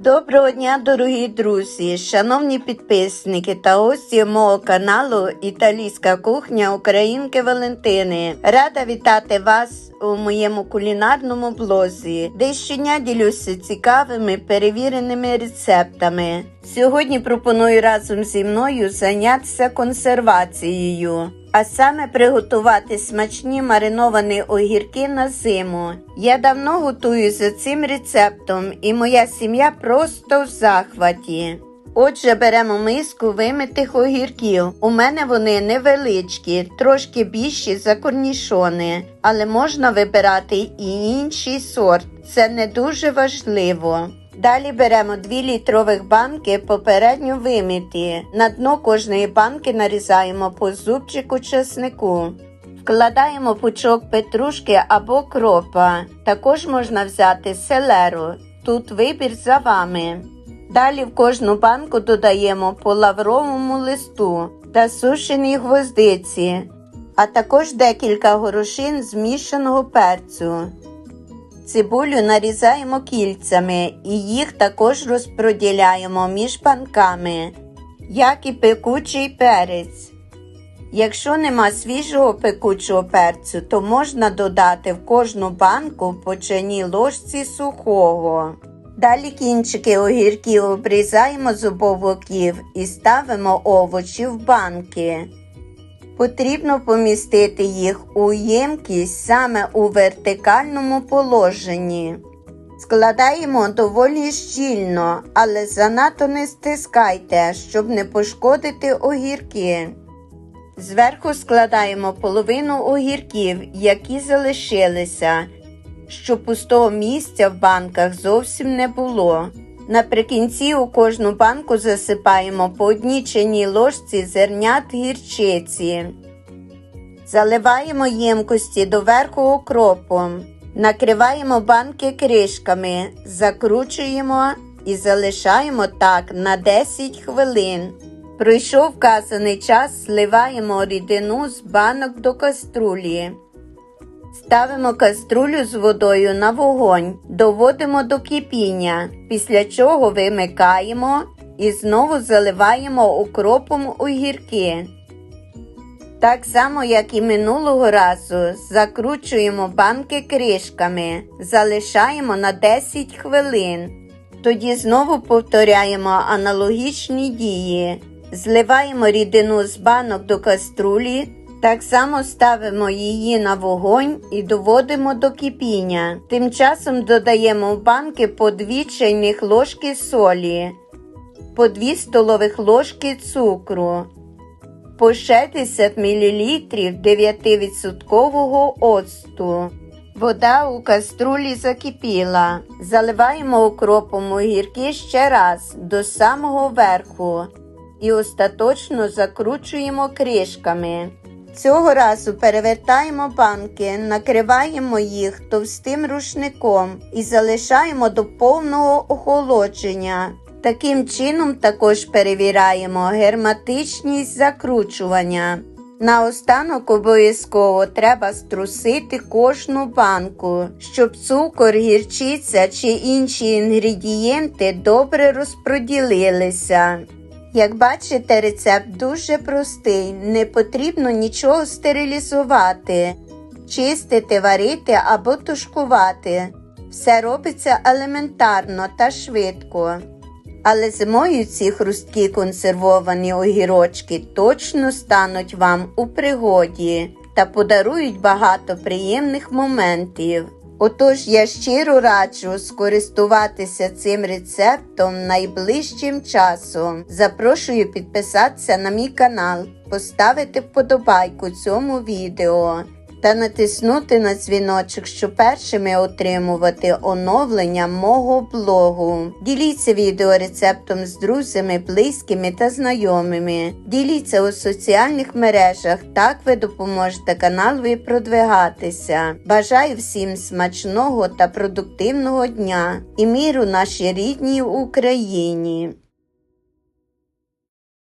Доброго дня, дорогі друзі, шановні підписники та гості мого каналу Італійська кухня Українки Валентини. Рада вітати вас у моєму кулінарному блозі, де щодня ділюся цікавими перевіреними рецептами. Сьогодні пропоную разом зі мною зайнятися консервацією. А саме приготувати смачні мариновані огірки на зиму. Я давно готую за цим рецептом, і моя сім'я просто в захваті. Отже, беремо миску вимитих огірків. У мене вони невеличкі, трошки більші за корнішони, але можна вибирати і інший сорт. Це не дуже важливо. Далі беремо 2 літрових банки попередньо вимиті. На дно кожної банки нарізаємо по зубчику чеснику. Вкладаємо пучок петрушки або кропа. Також можна взяти селеру. Тут вибір за вами. Далі в кожну банку додаємо по лавровому листу та сушені гвоздиці, а також декілька горошин змішаного перцю. Цибулю нарізаємо кільцями і їх також розподіляємо між банками, як і пекучий перець. Якщо нема свіжого пекучого перцю, то можна додати в кожну банку по чайній ложці сухого. Далі кінчики огірків обрізаємо з обох боків і ставимо овочі в банки. Потрібно помістити їх у ємкість саме у вертикальному положенні. Складаємо доволі щільно, але занадто не стискайте, щоб не пошкодити огірки. Зверху складаємо половину огірків, які залишилися, щоб пустого місця в банках зовсім не було. Наприкінці у кожну банку засипаємо по одній чайній ложці зернят гірчиці. Заливаємо ємкості доверху окропом. Накриваємо банки кришками, закручуємо і залишаємо так на 10 хвилин. Пройшов вказаний час, зливаємо рідину з банок до каструлі. Ставимо каструлю з водою на вогонь, доводимо до кипіння, після чого вимикаємо і знову заливаємо укропом огірки. Так само, як і минулого разу, закручуємо банки кришками, залишаємо на 10 хвилин. Тоді знову повторяємо аналогічні дії. Зливаємо рідину з банок до каструлі, так само ставимо її на вогонь і доводимо до кипіння. Тим часом додаємо в банки по 2 чайних ложки солі, по 2 столових ложки цукру, по 60 мл 9% оцту. Вода у каструлі закипіла. Заливаємо окропом огірки ще раз до самого верху і остаточно закручуємо кришками. Цього разу перевертаємо банки, накриваємо їх товстим рушником і залишаємо до повного охолодження. Таким чином також перевіряємо герметичність закручування. Наостанок обов'язково треба струсити кожну банку, щоб цукор, гірчиця чи інші інгредієнти добре розподілилися. Як бачите, рецепт дуже простий, не потрібно нічого стерилізувати, чистити, варити або тушкувати. Все робиться елементарно та швидко. Але зимою ці хрусткі консервовані огірочки точно стануть вам у пригоді та подарують багато приємних моментів. Отож я щиро раджу скористуватися цим рецептом найближчим часом. Запрошую підписатися на мій канал, поставити вподобайку цьому відео та натиснути на дзвіночок, щоб першими отримувати оновлення мого блогу. Діліться відео рецептом з друзями, близькими та знайомими. Діліться у соціальних мережах, так ви допоможете каналу продвигатися. Бажаю всім смачного та продуктивного дня і міру нашій рідній Україні.